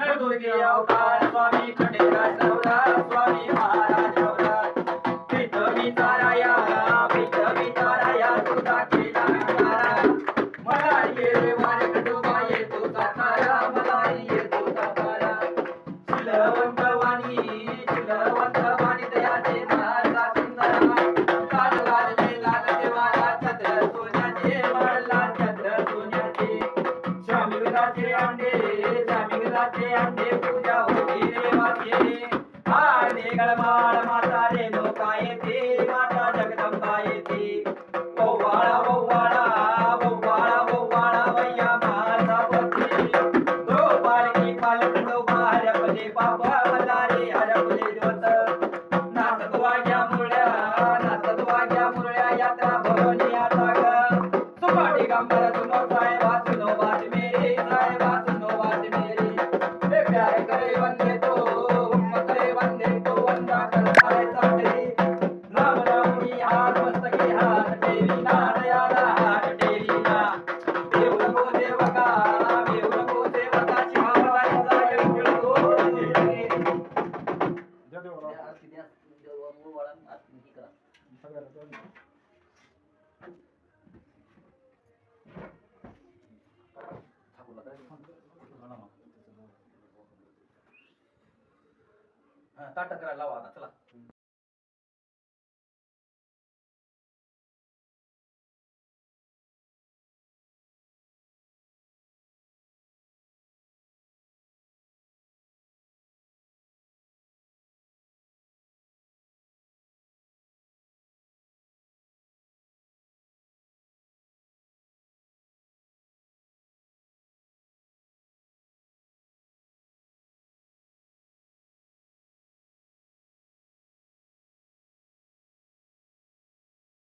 नळदुर्गी अवतार स्वामी खंडेरा सौरा स्वामी महाराज अवतार पीठ विचाराया पीठ विचाराया तुझा ताटक करायला लावा आता चला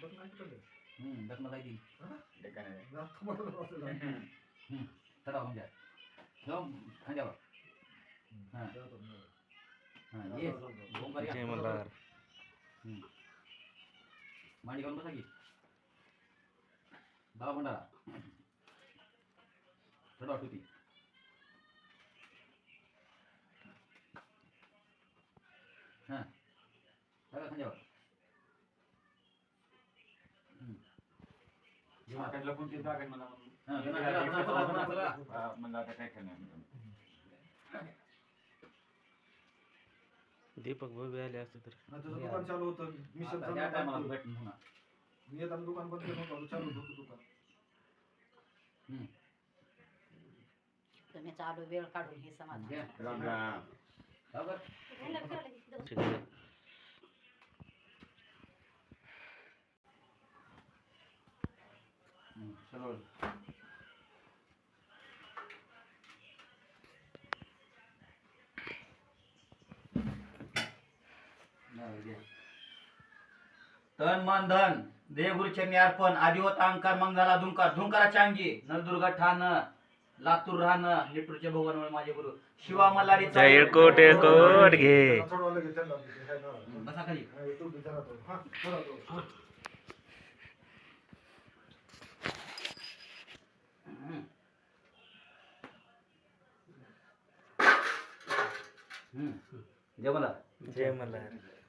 Ba't nakikita yun? Hmm, ba't makaigil? Ha? Hindi ka na yun. Nakakamala na kasi lang. Hmm, tara kong dyan. Dong, ang jawa. Ha. Ha, yes. Buong bariya. Jai Mandar. Hmm. Mani kawan pasagi. Bawa mandara. Tara, tuti. Ha. Tara, ang jawa. Deepak भव्य आले असते तर दुकान चालू होतं मी समजा मी येताना दुकान बंद करून चालू होतं दुकान हम्म. तुम्ही चालू वेळ काढून हे समाधान रोल तन मन धन देवगुरुचरणी अर्पण आदिवत अंकार मंगला धुंकार धुंकारा चांगी नलदुर्गा ठाण लातूर राहणं लिटूरच्या भगवान माझे गुरु शिवा मल्हारी एळकोट बसा खाली जय मल्हार जय मल्हार